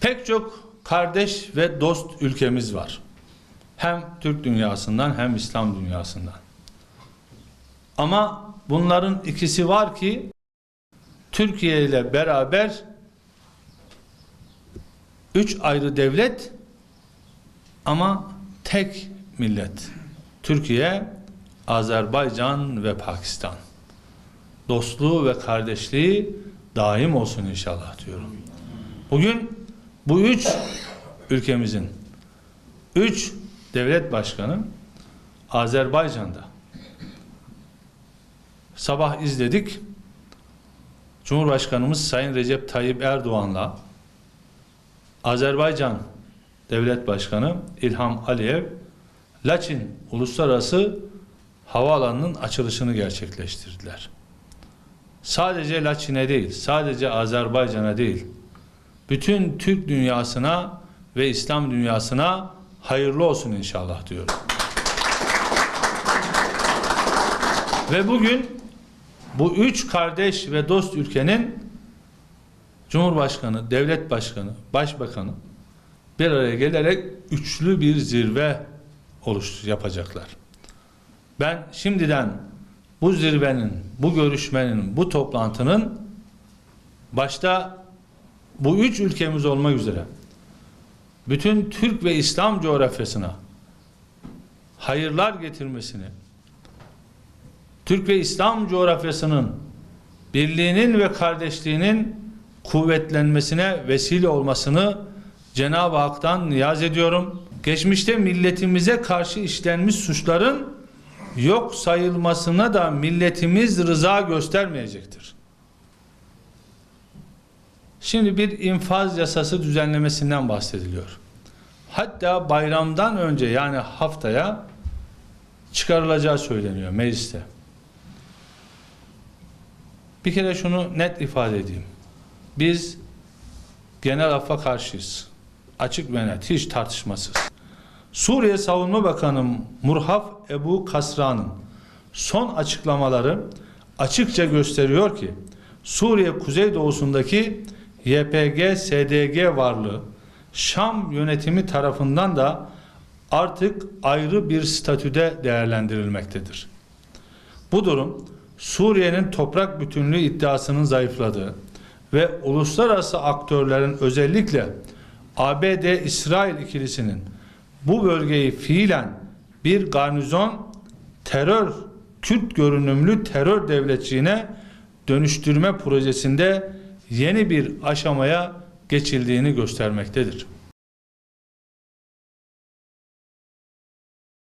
Pek çok kardeş ve dost ülkemiz var. Hem Türk dünyasından hem İslam dünyasından. Ama bunların ikisi var ki Türkiye ile beraber üç ayrı devlet ama tek millet. Türkiye, Azerbaycan ve Pakistan. Dostluğu ve kardeşliği daim olsun inşallah diyorum. Bugün bu üç ülkemizin üç devlet başkanı Azerbaycan'da. Sabah izledik. Cumhurbaşkanımız Sayın Recep Tayyip Erdoğan'la Azerbaycan Devlet Başkanı İlham Aliyev Laçin Uluslararası Havaalanı'nın açılışını gerçekleştirdiler. Sadece Laçin'e değil, sadece Azerbaycan'a değil, bütün Türk dünyasına ve İslam dünyasına hayırlı olsun inşallah diyorum. Ve bugün bu üç kardeş ve dost ülkenin Cumhurbaşkanı, devlet başkanı, başbakanı bir araya gelerek üçlü bir zirve oluş yapacaklar. Ben şimdiden bu zirvenin, bu görüşmenin, bu toplantının başta bu üç ülkemiz olmak üzere bütün Türk ve İslam coğrafyasına hayırlar getirmesini, Türk ve İslam coğrafyasının birliğinin ve kardeşliğinin kuvvetlenmesine vesile olmasını Cenab-ı Hak'tan niyaz ediyorum. Geçmişte milletimize karşı işlenmiş suçların yok sayılmasına da milletimiz rıza göstermeyecektir. Şimdi bir infaz yasası düzenlemesinden bahsediliyor. Hatta bayramdan önce yani haftaya çıkarılacağı söyleniyor mecliste. Bir kere şunu net ifade edeyim. Biz genel affa karşıyız. Açık ve net, hiç tartışmasız. Suriye Savunma Bakanı Murhaf Ebu Kasra'nın son açıklamaları açıkça gösteriyor ki Suriye kuzeydoğusundaki YPG-SDG varlığı Şam yönetimi tarafından da artık ayrı bir statüde değerlendirilmektedir. Bu durum Suriye'nin toprak bütünlüğü iddiasının zayıfladığı ve uluslararası aktörlerin özellikle ABD-İsrail ikilisinin bu bölgeyi fiilen bir garnizon terör, Kürt görünümlü terör devletçiğine dönüştürme projesinde yeni bir aşamaya geçildiğini göstermektedir.